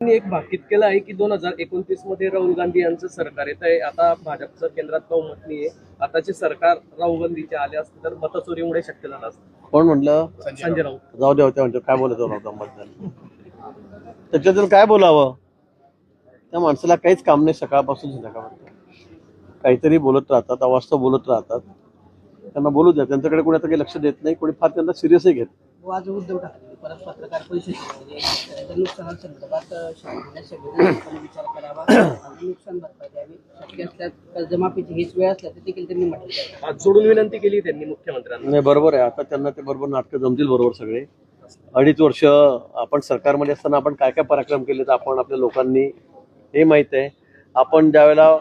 त्यांनी एक भाकीत केलं आहे की दोन हजार एकोणतीसमध्ये राहुल गांधी यांचं सरकार येत आहे. आता भाजपचं केंद्रात बहुमत नाहीये? आताचे सरकार राहुल गांधीचे आले असते तर मतचोरीमुळे शक्य झालं असतं. कोण म्हणलं संजय राऊत. जाऊ द्या होत्या म्हणजे काय मतदान त्याच्यातून काय बोलावं? त्या माणसाला काहीच काम नाही सकाळपासून संध्याकाळपर्यंत. काहीतरी बोलत राहतात अवास्तव बोलत राहतात. त्यांना बोलू द्या. त्यांच्याकडे कोणी आता काही लक्ष देत नाही कोणी फार त्यांना सिरियसही घेत नाही. आज उद्धव ठाकरे. परत पत्रकार. शेतकऱ्यांच्या नुकसानासंदर्भात विचार करावा. आणि नुकसान भरपाई द्यावी. शक्य असल्यास कर्जमाफीची हीच वेळ असल्यास देखील त्यांनी म्हटलं जोडून विनंती केली त्यांनी मुख्यमंत्र्यांना. नाही बरोबर आहे. आता त्यांना ते बरोबर नाटकं जमतील बरोबर सगळे. अडीच वर्ष आपण सरकारमध्ये असताना आपण काय काय पराक्रम केले तर आपण आपल्या लोकांनी हे माहीत आहे. आपण ज्यावेळेला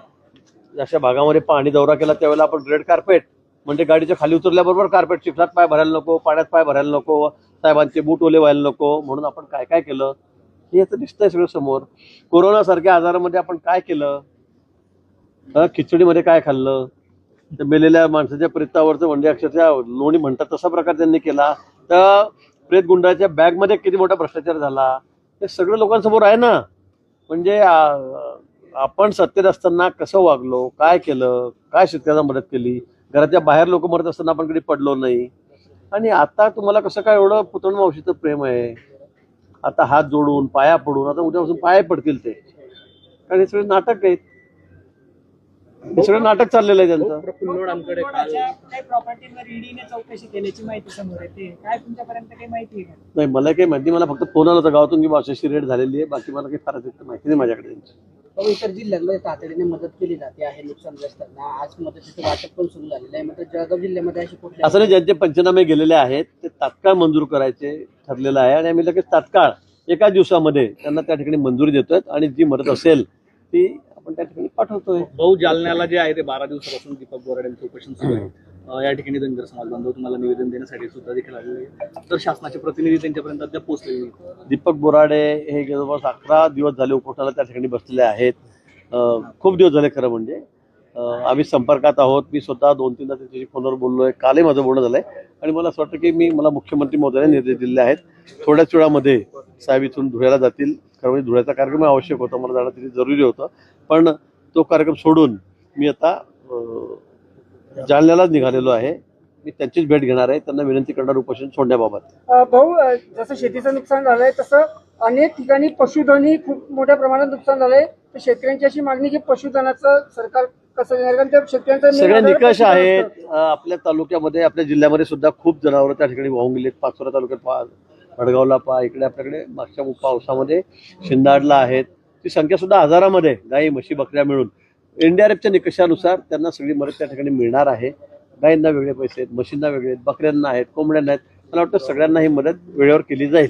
जशा भागामध्ये पाणी दौरा केला त्यावेळेला आपण रेड कार्पेट म्हणजे गाडीच्या खाली उतरल्याबरोबर कार्पेट चिखलात पाय भरायला नको पाण्यात पाय भरायला नको साहेबांचे बूट ओले व्हायला नको म्हणून आपण काय काय केलं हे आता दिसतंय सगळं समोर. कोरोनासारख्या आजारामध्ये आपण काय केलं? खिचडीमध्ये काय खाल्लं? तर मेलेल्या माणसाच्या प्रेतावरचं म्हणजे अक्षरशः लोणी म्हणतात तसा प्रकार त्यांनी केला. तर प्रेत गुंडाच्या बॅगमध्ये किती मोठा भ्रष्टाचार झाला? हे सगळं लोकांसमोर आहे ना? म्हणजे आपण सत्तेत असताना कसं वागलो? काय केलं? काय शेतकऱ्यांना मदत केली? घराच्या बाहेर लोक मरत असताना आपण कधी पडलो नाही? आणि आता तुम्हाला कसं काय एवढं पुतण मावशीचं प्रेम आहे? आता हात जोडून पाया पडून आता उद्यापासून पाया पडतील ते. कारण हे सगळे नाटक आहेत. हे सगळं नाटक चाललेलं आहे त्यांचं. प्रफुल्ल लोढांकडे काल. काही प्रॉपर्टीवर ईडीने चौकशी केल्याची माहिती समोर येते. काय तुमच्यापर्यंत काही माहिती आहे का? नाही मला काही माहिती मला फक्त फोन आला होता गावातून की अशी रेट झालेली आहे. बाकी मला काही फार माहिती नाही माझ्याकडे त्यांची. पण इतर जिल्ह्यांमध्ये तातडीने मदत केली जाते आहे नुकसानग्रस्तांना. आज मदतीचं वाटप पण सुरू झालेलं आहे. मात्र जळगाव जिल्ह्यामध्ये अशी कुठल्या असं नाही ज्यांचे पंचनामे गेलेले आहेत ते तात्काळ मंजूर करायचे ठरलेलं आहे. आणि आम्ही लगेच तात्काळ एका दिवसामध्ये त्यांना त्या ठिकाणी मंजुरी देतोय आणि जी मदत असेल ती आपण त्या ठिकाणी पाठवतोय. भाऊ जालन्याला जे आहे ते बारा दिवसापासून दीपक बोराडेंचं उपोषण सुरू आहे. या ठिकाणी धनगर समाज बांधव तुम्हाला निवेदन देण्यासाठी सुद्धा देखील आलेले तर शासनाचे प्रतिनिधी त्यांच्यापर्यंत अद्याप पोहोचलेले दीपक बोराडे हे जवळपास अकरा दिवस झाले उपोषणाला त्या ठिकाणी बसलेले आहेत. अं, खूप दिवस झाले खरं म्हणजे. अं, आम्ही संपर्कात आहोत. मी स्वतः दोन तीनदा त्यांच्याशी फोनवर बोललोय. कालही माझं बोलणं झालंय. आणि मला असं वाटतं की मी मला मुख्यमंत्री महोदयाने निर्देश दिलेले आहेत. थोड्याच वेळामध्ये साहेब इथून धुळ्याला जातील. खरं म्हणजे धुळ्याचा कार्यक्रम आवश्यक होता. मला जाणं तिथे जरुरी होतं. पण तो कार्यक्रम सोडून मी आता अं, जालन्यालाच निघालेलो आहे. मी त्यांचीच भेट घेणार आहे. त्यांना विनंती करणार उपोषण सोडण्याबाबत. भाऊ जसं शेतीचं नुकसान झालंय तसं अनेक ठिकाणी पशुधनही खूप मोठ्या प्रमाणात नुकसान झालंय. तर शेतकऱ्यांची अशी मागणी की पशुधनाचं सरकार कसं देणार कारण त्या शेतकऱ्यांचा सगळे निकष आहेत. आपल्या तालुक्यामध्ये आपल्या जिल्ह्यामध्ये सुद्धा खूप जनावरं त्या ठिकाणी वाहून गेलेत. पाचोरा तालुक्यात पहा वडगावला पहा इकडे आपल्याकडे मागच्या पावसामध्ये शिंदाडला आहेत. ती संख्या सुद्धा हजारामध्ये गाई म्हशी बकऱ्या मिळून. एनडीआरएफच्या निकषानुसार त्यांना सगळी मदत त्या ठिकाणी मिळणार आहे. गायींना वेगळे पैसे आहेत म्हशींना वेगळे आहेत बकऱ्यांना आहेत कोंबड्यांना आहेत. मला वाटतं सगळ्यांना ही मदत वेळेवर केली जाईल.